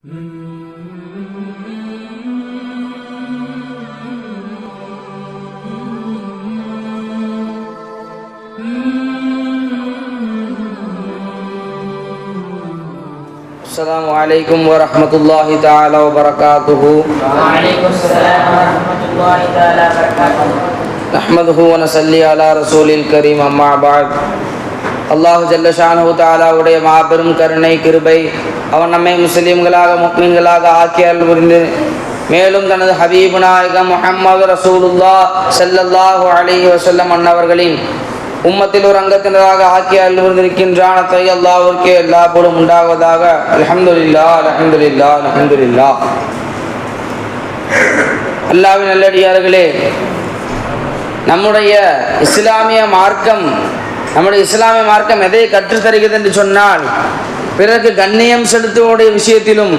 السلام عليكم ورحمة الله تعالى وبركاته. وعليكم السلام ورحمة الله تعالى وبركاته. نحمده ونصلي على رسول الكريم أما بعد. அல்லாஹு ஜல்லஷானு தாலாவுடைய மாபெரும் கருணை கிருபை அவன் நம்மை முஸ்லீம்களாக முக்மீன்களாக ஆக்கியால் புரிந்து மேலும் தனது ஹபீபு நாயகம் முஹம்மது ரசூலுல்லா செல்லல்லாஹு அலி வசல்லம் அன்னவர்களின் உம்மத்தில் ஒரு அங்கத்தினராக ஆக்கி அல்வந்திருக்கின்றான தை அல்லாஹ்விற்கே எல்லா போலும் உண்டாவதாக. அல்ஹம்துலில்லா அல்ஹம்துலில்லா அல்ஹம்துலில்லா அல்லாவின் நல்லடியார்களே நம்முடைய இஸ்லாமிய மார்க்கம் நம்முடைய இஸ்லாமிய மார்க்கம் எதை கற்றுத்தருகிறது என்று சொன்னால் பிறருக்கு கண்ணியம் செலுத்துவோடைய விஷயத்திலும்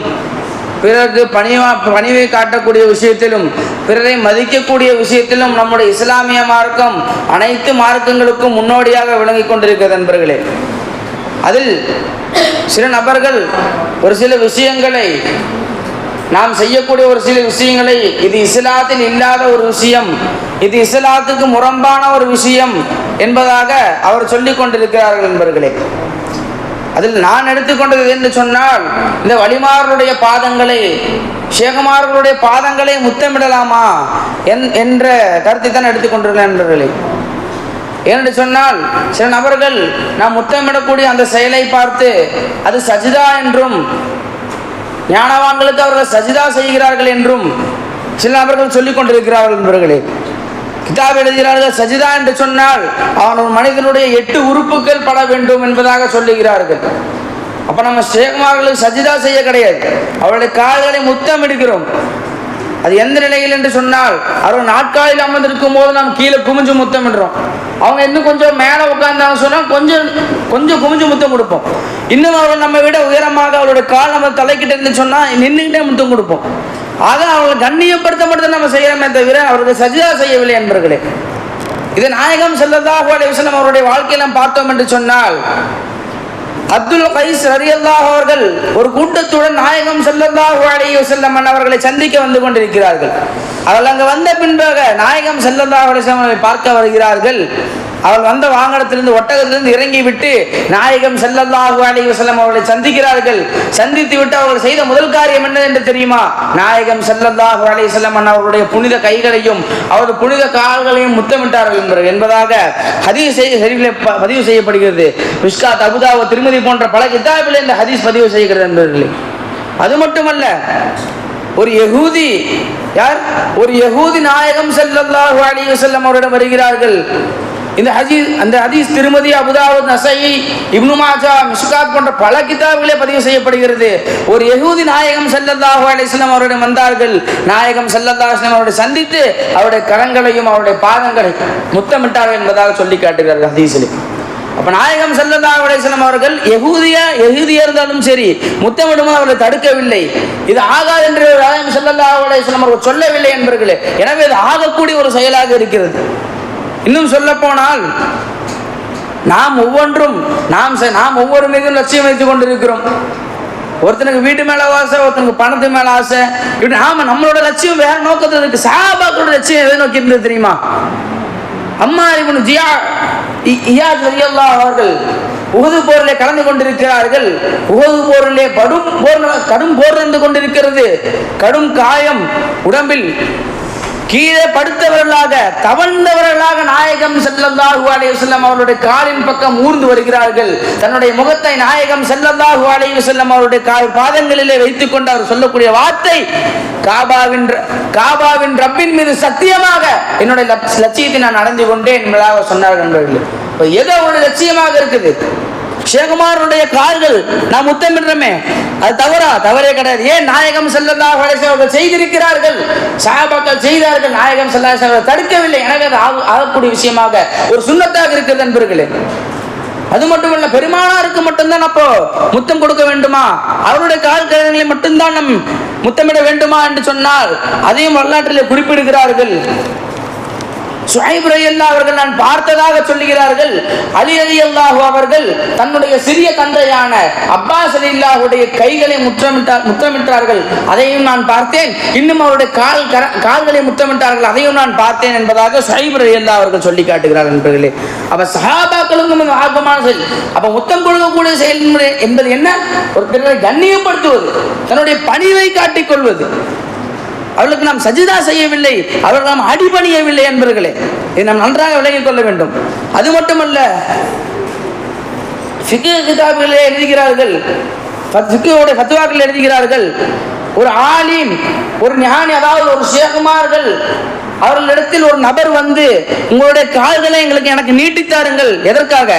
பிறருக்கு பணிவா பணிவை காட்டக்கூடிய விஷயத்திலும் பிறரை மதிக்கக்கூடிய விஷயத்திலும் நம்முடைய இஸ்லாமிய மார்க்கம் அனைத்து மார்க்கங்களுக்கும் முன்னோடியாக விளங்கிக் கொண்டிருக்கிறது நண்பர்களே. அதில் சில நபர்கள் ஒரு சில விஷயங்களை நாம் செய்யக்கூடிய ஒரு சில விஷயங்களை இது இஸ்லாத்தில் இல்லாத ஒரு விஷயம். இது இஸ்லாத்துக்கு முரம்பான ஒரு விஷயம் என்பதாக அவர் சொல்லிக் கொண்டிருக்கிறார்கள் நண்பர்களே. அதில் நான் எடுத்துக்கொண்டது என்று சொன்னால் இந்த வழிமார்களுடைய பாதங்களை ஷேகுமார்களுடைய பாதங்களை முத்தமிடலாமா என் என்ற கருத்தை தான் எடுத்துக்கொண்டிருந்தேன் நண்பர்களே. ஏனென்று சொன்னால் சில நபர்கள் நாம் முத்தமிடக்கூடிய அந்த செயலை பார்த்து அது சஜிதா என்றும் ஞானவான்களுக்கு அவர்கள் சஜிதா செய்கிறார்கள் என்றும் சில நபர்கள் சொல்லிக் கொண்டிருக்கிறார்கள் என்பவர்களே கிதாப் எழுதுகிறார்கள் சஜிதா என்று சொன்னால் அவன் ஒரு மனிதனுடைய எட்டு உறுப்புகள் பட வேண்டும் என்பதாக சொல்லுகிறார்கள். அப்ப நம்ம சேகுமார்களுக்கு சஜிதா செய்ய கிடையாது. அவருடைய கால்களை முத்தம் எடுக்கிறோம் அது எந்த நிலையில் என்று சொன்னால் அவர் நாட்காலில் அமர்ந்திருக்கும் போது நாம் கீழே குமிஞ்சு முத்தம் என்றோம் அவங்க இன்னும் கொஞ்சம் மேலே உட்கார்ந்தாங்க சொன்னால் கொஞ்சம் கொஞ்சம் குமிஞ்சு முத்தம் கொடுப்போம். இன்னும் அவர்கள் நம்ம விட உயரமாக அவருடைய கால் நம்ம தலைக்கிட்ட இருந்து சொன்னால் நின்றுக்கிட்டே முத்தம் கொடுப்போம். ஆக அவர்களை கண்ணியப்படுத்த மட்டும் நம்ம செய்கிறோமே தவிர அவருக்கு சஜிதா செய்யவில்லை என்பர்களே. இது நாயகம் செல்லதாக அலைவசனம் அவருடைய வாழ்க்கையில பார்த்தோம் என்று சொன்னால் அப்துல் கைஸ் ரலியல்லாஹு அவர்கள் ஒரு கூட்டத்துடன் நாயகம் செல்லல்லாஹு அலைய செல்லம் அவர்களை சந்திக்க வந்து கொண்டிருக்கிறார்கள். அவர்கள் அங்கு வந்த பின்பாக நாயகம் செல்லல்லாஹ் அலிசம் பார்க்க வருகிறார்கள். அவள் வந்த வாகனத்திலிருந்து ஒட்டகத்திலிருந்து இறங்கி விட்டு நாயகம் செல்லல்லாஹு அலி வசலம் அவர்களை சந்திக்கிறார்கள். சந்தித்து விட்டு அவர்கள் செய்த முதல் காரியம் என்ன என்று தெரியுமா? நாயகம் செல்லல்லாஹு அலி வசலம் அவருடைய புனித கைகளையும் அவரது புனித கால்களையும் முத்தமிட்டார்கள் என்பது- என்பதாக ஹதீஸ் செய்ய ப- பதிவு செய்யப்படுகிறது. மிஷ்காத் தபுதாவோ திருமதி போன்ற பல கிதாபில் இந்த ஹதீஸ் பதிவு செய்கிறது என்பதில்லை அது மட்டுமல்ல ஒரு யகூதி யார்? ஒரு யகூதி நாயகம் செல்லல்லாஹு அலி வசல்லம் அவரிடம் வருகிறார்கள். இந்த ஹதீஸ் அந்த ஹதீஸ் திருமதி அபுதாவுத் நசை இப்னுமாஜா மாஜா போன்ற பல கிதாபுகளே பதிவு செய்யப்படுகிறது. ஒரு எகூதி நாயகம் ஸல்லல்லாஹு அலைஹி வஸல்லம் அவரிடம் வந்தார்கள். நாயகம் ஸல்லல்லாஹு அவருடைய அவரை சந்தித்து அவருடைய கரங்களையும் அவருடைய பாதங்களை முத்தமிட்டார்கள் என்பதாக சொல்லி காட்டுகிறார்கள் ஹதீஸில். அப்போ நாயகம் ஸல்லல்லாஹு அலைஹி அவர்கள் எகூதியா எகுதியா இருந்தாலும் சரி முத்தமிடுமோ அவர்களை தடுக்கவில்லை. இது ஆகாது என்று நாயகம் ஸல்லல்லாஹு அலைஹி அவர்கள் சொல்லவில்லை என்பர்களே. எனவே இது ஆகக்கூடிய ஒரு செயலாக இருக்கிறது. இன்னும் சொல்ல போனால் நாம் ஒவ்வொன்றும் நாம் செ- நாம் ஒவ்வொரு மீதும் லட்சியம் வைத்துக் கொண்டிருக்கிறோம். ஒருத்தனுக்கு வீட்டு மேல ஆசை ஒருத்தனுக்கு பணத்து மேல ஆசை. இப்படி ஆமாம் நம்மளோட லட்சியம் வேற நோக்கத்தில் இருக்கு. சாபாக்களோட லட்சியம் எதை நோக்கி இருந்தது தெரியுமா? அம்மா இவனு ஜியா இ- இயாஸ் அவர்கள் உகது போரிலே கலந்து கொண்டிருக்கிறார்கள். உகது போரிலே கடும் போர் கடும் போர் நடந்து கொண்டிருக்கிறது. கடும் காயம் உடம்பில் கீழே படுத்தவர்களாக தவழ்ந்தவர்களாக நாயகம் ஸல்லல்லாஹு அலைஹி அவருடைய காலின் பக்கம் ஊர்ந்து வருகிறார்கள். தன்னுடைய முகத்தை நாயகம் ஸல்லல்லாஹு அலைஹி அவருடைய பாதங்களிலே வைத்துக் கொண்டு அவர் சொல்லக்கூடிய வார்த்தை காபாவின் காபாவின் ரப்பின் மீது சத்தியமாக என்னுடைய லட்சியத்தை நான் அடைந்து கொண்டேன் என்பதாக சொன்னார்கள் நண்பர்களே. எதோ ஒரு லட்சியமாக இருக்குது. ஷேகுமாருடைய கால்கள் நாம் முத்தமிடுறோமே அது தவறா? தவறே கிடையாது. ஏன் நாயகம் செல்லல்லா அலைஹி அவர்கள் செய்திருக்கிறார்கள்? சாபாக்கள் செய்தார்கள் நாயகம் செல்லா அலைஹி தடுக்கவில்லை. எனவே அது ஆகக்கூடிய விஷயமாக ஒரு சுண்ணத்தாக இருக்கிறது நண்பர்களே அது மட்டுமல்ல பெருமானாருக்கு மட்டும்தான் அப்போ முத்தம் கொடுக்க வேண்டுமா? அவருடைய கால் கரங்களை மட்டும்தான் நம் முத்தமிட வேண்டுமா என்று சொன்னால் அதையும் வரலாற்றிலே குறிப்பிடுகிறார்கள். சுஹைப் அவர்கள் நான் பார்த்ததாக சொல்லுகிறார்கள். அலி ரலியல்லாஹு அவர்கள் தன்னுடைய சிறிய தந்தையான அப்பாஸ் ரலியல்லாஹுடைய கைகளை முற்றமிட்டார் முற்றமிட்டார்கள். அதையும் நான் பார்த்தேன். இன்னும் அவருடைய கால் கர- கால்களை முற்றமிட்டார்கள். அதையும் நான் பார்த்தேன் என்பதாக சுஹைப் அல்லா அவர்கள் சொல்லி காட்டுகிறார் நண்பர்களே. அப்ப சஹாபாக்களுக்கும் ஆர்வமான செயல். அப்ப முத்தம் கொடுக்கக்கூடிய செயல்முறை என்பது என்ன? ஒரு பிறரை கண்ணியப்படுத்துவது தன்னுடைய பணிவை காட்டிக் கொள்வது. அவர்களுக்கு நாம் சஜிதா செய்யவில்லை அவர்கள் நாம் அடிபணியவில்லை என்பர்களே இதை நாம் நன்றாக விளங்கிக் கொள்ள வேண்டும். அது மட்டுமல்ல ஃபிக்கு கிதாபுகளிலே எழுதுகிறார்கள் ஃபிக்குடைய ஃபத்வாக்கள் எழுதுகிறார்கள் ஒரு ஆலிம் ஒரு ஞானி அதாவது ஒரு சேகுமார்கள் அவர்களிடத்தில் ஒரு நபர் வந்து உங்களுடைய கால்களை எங்களுக்கு எனக்கு நீட்டித்தாருங்கள் எதற்காக?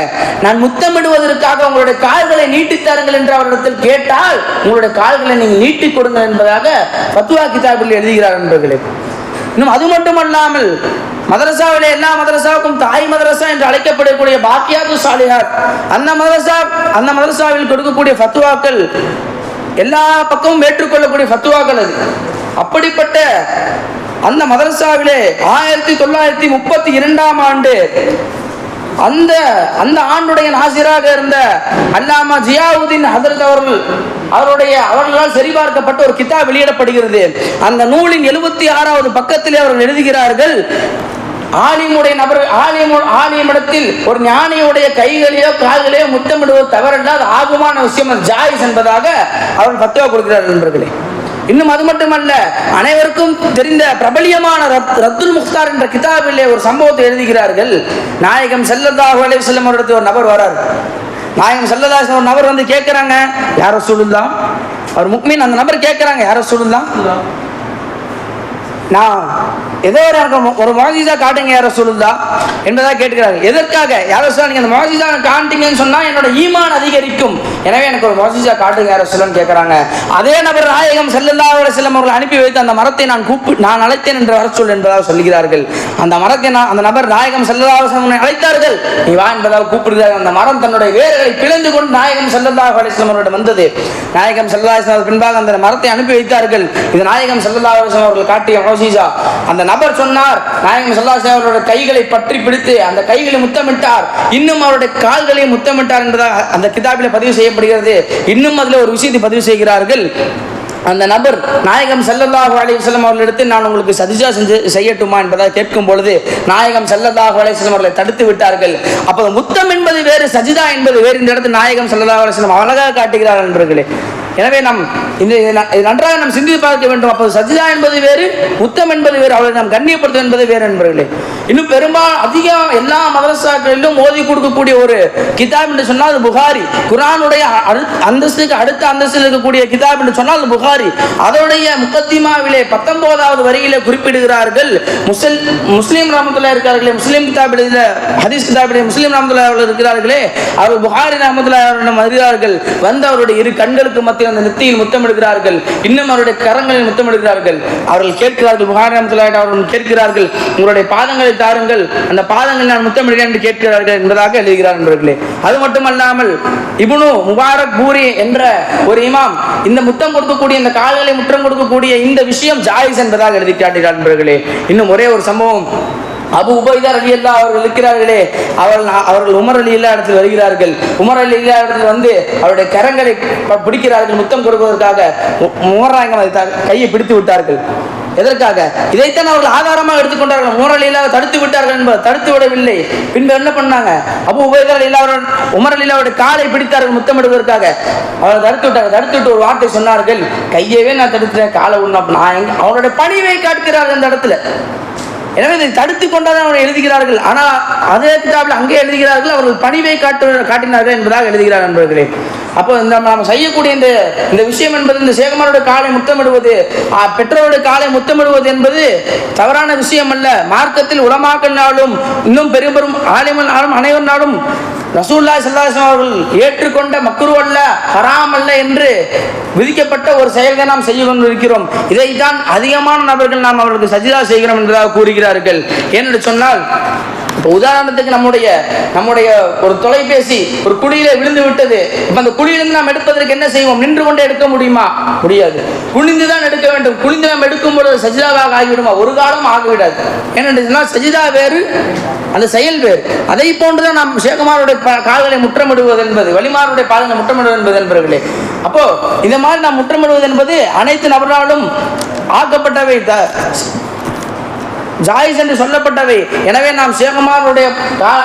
நான் முத்தமிடுவதற்காக உங்களுடைய கால்களை நீட்டித்தாருங்கள் என்று அவரிடத்தில் கேட்டால் உங்களுடைய கால்களை நீங்கள் நீட்டிக் கொடுங்கள் என்பதாக பத்துவா கிதாபில் எழுதுகிறார் என்பர்களே இன்னும் அது மட்டுமல்லாமல் மதரசாவிலே எல்லா மதரசாவுக்கும் தாய் மதரசா என்று அழைக்கப்படக்கூடிய பாக்கியாது சாலிஹார் அந்த மதரசா அந்த மதரசாவில் கொடுக்கக்கூடிய ஃபத்துவாக்கள் எல்லா பக்கமும் ஏற்றுக்கொள்ளக்கூடிய ஃபத்துவாக்கள் அது. அப்படிப்பட்ட அந்த மதரசாவிலே ஆயிரத்தி தொள்ளாயிரத்தி முப்பத்தி இரண்டாம் ஆண்டு அந்த அந்த ஆண்டுடைய நாசிராக இருந்த அல்லாமா ஜியாவுதீன் ஹசரத் அவர்கள் அவருடைய அவர்களால் சரிபார்க்கப்பட்ட ஒரு கிதாப் வெளியிடப்படுகிறது. அந்த நூலின் எழுபத்தி ஆறாவது பக்கத்திலே அவர்கள் எழுதுகிறார்கள் ஆலிமுடைய நபர் ஆலிமு ஆலிமிடத்தில் ஒரு ஞானியுடைய கைகளையோ கால்களையோ முத்தமிடுவது தவறல்ல அது ஆகுமான விஷயம் ஜாயிஸ் என்பதாக அவர் பத்துவா கொடுக்கிறார்கள் நண்பர்களே. இன்னும் அது மட்டுமல்ல அனைவருக்கும் தெரிந்த பிரபலியமான ரத்- ரத்துல் முக்தார் என்ற கிதாபிலே ஒரு சம்பவத்தை எழுதுகிறார்கள். நாயகம் செல்லதாக செல்லும் ஒரு நபர் வரார். நாயகம் செல்லல்லாஹு ஒரு நபர் வந்து கேட்குறாங்க யார சொல்லுலாம் அவர் முக்மீன் அந்த நபர் கேட்குறாங்க யார சொல்லுலாம் நான் ஏதோ ஒரு எனக்கு ஒரு மொஜிசா காட்டுங்க யார சொல்லுதா? என்பதாக கேட்கிறாங்க எதற்காக? யார சொல்ல நீங்க அந்த மொஜிசா காட்டுங்கன்னு சொன்னா என்னோட ஈமான் அதிகரிக்கும். எனவே எனக்கு ஒரு மொஜிசா காட்டுங்க யார சொல்லுன்னு கேட்கறாங்க. அதே நபர் நாயகம் செல்லல்லாவோட செல்லம் அவர்கள் அனுப்பி வைத்து அந்த மரத்தை நான் கூப்பிட்டு நான் அழைத்தேன் என்று வர சொல் என்பதாக சொல்லுகிறார்கள் அந்த மரத்தை நான் அந்த நபர் நாயகம் செல்லல்லாஹு அழைத்தார்கள். நீ வா என்பதாக கூப்பிடுகிறார் அந்த மரம் தன்னுடைய வேர்களை பிளந்து கொண்டு நாயகம் செல்லல்லாஹு அலிஸ்லாம் அவர்களிடம் வந்தது. நாயகம் செல்லல்லாஹு பின்பாக அந்த மரத்தை அனுப்பி வைத்தார்கள். இது நாயகம் செல்லல்லாஹு அவர்கள் காட்டிய மொஜிசா அந்த நபர் சொன்னார் நாயகம் செல்லல்லாஹு அலைஹி அவருடைய கைகளை பற்றி பிடித்து அந்த கைகளை முத்தமிட்டார். இன்னும் அவருடைய கால்களை முத்தமிட்டார் என்பதாக அந்த கிதாபில் பதிவு செய்யப்படுகிறது. இன்னும் அதில் ஒரு விஷயத்தை பதிவு செய்கிறார்கள். அந்த நபர் நாயகம் செல்லல்லாஹு அலைஹி வஸல்லம் அவர்களிடத்தில் நான் உங்களுக்கு சதிஜா செஞ்சு செய்யட்டுமா? என்பதாக கேட்கும் பொழுது நாயகம் செல்லல்லாஹு அலைஹி அவர்களை தடுத்து விட்டார்கள். அப்போ முத்தம் என்பது வேறு சஜிதா என்பது வேறு. இந்த இடத்து நாயகம் செல்லல்லாஹு அலைஹி அழகாக காட்டுகிறார் நண்பர்களே. எனவே நாம் இந்த நன்றாக நாம் சிந்தித்து பார்க்க வேண்டும். அப்போது சஜிதா என்பது வேறு முத்தம் என்பது வேறு அவரை நாம் கண்ணியப்படுத்தும் என்பது வேறு என்பவர்களே இன்னும் பெரும்பாலும் அதிகம் எல்லா மதரசாக்களிலும் ஓதி கொடுக்கக்கூடிய ஒரு கிதாப் என்று சொன்னால் அது புகாரி. குரானுடைய அந்தஸ்துக்கு அடுத்த அந்தஸ்தில் இருக்கக்கூடிய கிதாப் என்று சொன்னால் அது புகாரி. அதனுடைய முக்கத்திமாவிலே பத்தொன்பதாவது வரியிலே குறிப்பிடுகிறார்கள் முஸ்லிம் முஸ்லீம் ரஹமத்துல்லா இருக்கிறார்களே முஸ்லீம் கிதாபில் ஹதீஸ் கிதாபிலே முஸ்லீம் ரஹமத்துல்லா அவர்கள் இருக்கிறார்களே. அவர்கள் புகாரி நாமத்தில் அவரிடம் வருகிறார்கள் வந்து அவருடைய இரு கண்களுக்கு மத்தியில் அந்த நெத்தியில் முத்தமிடுகிறார்கள். இன்னும் அவருடைய கரங்களில் முத்தமிடுகிறார்கள். அவர்கள் கேட்கிறார்கள் புகாரி ரஹமத்துல்லா அவர்கள் கேட்கிறார்கள் உங்களுடைய பாதங்களை தாருங்கள். அந்த பாதங்கள் நான் முத்தமிடுகிறேன் என்று கேட்கிறார்கள் என்பதாக எழுதுகிறார் நண்பர்களே. அது மட்டுமல்லாமல் இபுனு முபாரக் பூரி என்ற ஒரு இமாம் இந்த முத்தம் கொடுக்கக்கூடிய இந்த கால்களை முற்றம் கொடுக்கக்கூடிய இந்த விஷயம் ஜாயிஸ் என்பதாக எழுதி காட்டுகிறார் நண்பர்களே. இன்னும் ஒரே ஒரு சம்பவம். அபு உபைதா அலி அல்லா அவர்கள் இருக்கிறார்களே அவர்கள் அவர்கள் உமர் அலி இல்லா இடத்தில் வருகிறார்கள். உமர் அலி இல்லா இடத்தில் வந்து அவருடைய கரங்களை ப- பிடிக்கிறார்கள் முத்தம் கொடுப்பதற்காக. உ- அதை கையை பிடித்து விட்டார்கள். எதற்காக? இதைத்தான் அவர்கள் ஆதாரமாக எடுத்துக்கொண்டார்கள் உமர் அலி தடுத்து விட்டார்கள் என்பது தடுத்து விடவில்லை. பின்பு என்ன பண்ணாங்க? அபு உபைதா அலி இல்லாவுடன் உமர் காலை பிடித்தார்கள் முத்தமிடுவதற்காக அவர்கள் தடுத்து விட்டார்கள் தடுத்து விட்டு ஒரு வார்த்தை சொன்னார்கள். கையவே நான் தடுத்துட்டேன் காலை உண்ண நான் அவனுடைய பணிவை காட்டுகிறார்கள் அந்த இடத்துல. எனவே இதை தடுத்து கொண்டாதான் அவர்கள் எழுதுகிறார்கள். ஆனால் அதே கிதாபில் அங்கே எழுதுகிறார்கள் அவர்கள் பணிவை காட்டு காட்டினார்கள் என்பதாக எழுதுகிறார் நண்பர்களே. அப்போ இந்த நாம் செய்யக்கூடிய இந்த இந்த விஷயம் என்பது இந்த சேகமாருடைய காலை முத்தமிடுவது ஆ, பெற்றோருடைய காலை முத்தமிடுவது என்பது தவறான விஷயம் அல்ல. மார்க்கத்தில் உலமாக்கல்னாலும் இன்னும் பெரும் நாளும் அனைவர் நாளும் ரசூல்லா சல்லாஹம் அவர்கள் ஏற்றுக்கொண்ட மக்குரு அல்ல ஹராம் அல்ல என்று விதிக்கப்பட்ட ஒரு செயல்களை நாம் செய்து கொண்டிருக்கிறோம். இதைத்தான் அதிகமான நபர்கள் நாம் அவர்களுக்கு சஜிதா செய்கிறோம் என்பதாக கூறுகிறார்கள். ஏனென்று சொன்னால் இப்போ உதாரணத்துக்கு நம்முடைய நம்முடைய ஒரு தொலைபேசி ஒரு குழியில விழுந்து விட்டது. இப்போ அந்த குழியிலிருந்து நாம் எடுப்பதற்கு என்ன செய்வோம்? நின்று கொண்டே எடுக்க முடியுமா? முடியாது. குனிந்து தான் எடுக்க வேண்டும். குனிந்து நாம் எடுக்கும் பொழுது சஜிதாவாக ஆகிவிடுமா? ஒரு காலம் ஆகிவிடாது. ஏனென்று சஜிதா வேறு அந்த செயல் வேறு. அதை போன்றுதான் நாம் சேகுமாருடைய கால்களை முற்றமிடுவது என்பது வலிமாருடைய பாதங்களை முற்றமிடுவது என்பது என்பவர்களே அப்போ இந்த மாதிரி நாம் முற்றமிடுவது என்பது அனைத்து நபர்களாலும் ஆக்கப்பட்டவை ஜாயிஸ் என்று சொல்லப்பட்டவை. எனவே நாம் சேகமாருடைய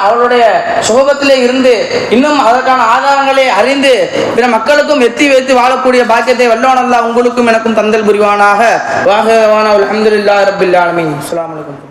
அவருடைய சோகத்திலே இருந்து இன்னும் அதற்கான ஆதாரங்களை அறிந்து பிற மக்களுக்கும் எத்தி வைத்து வாழக்கூடிய பாக்கியத்தை வல்லவன் உங்களுக்கும் எனக்கும் தந்தல் புரிவானாக. வாகவான அலமதுல்லா ரப்பில் அஸ்லாம் வலைக்கம்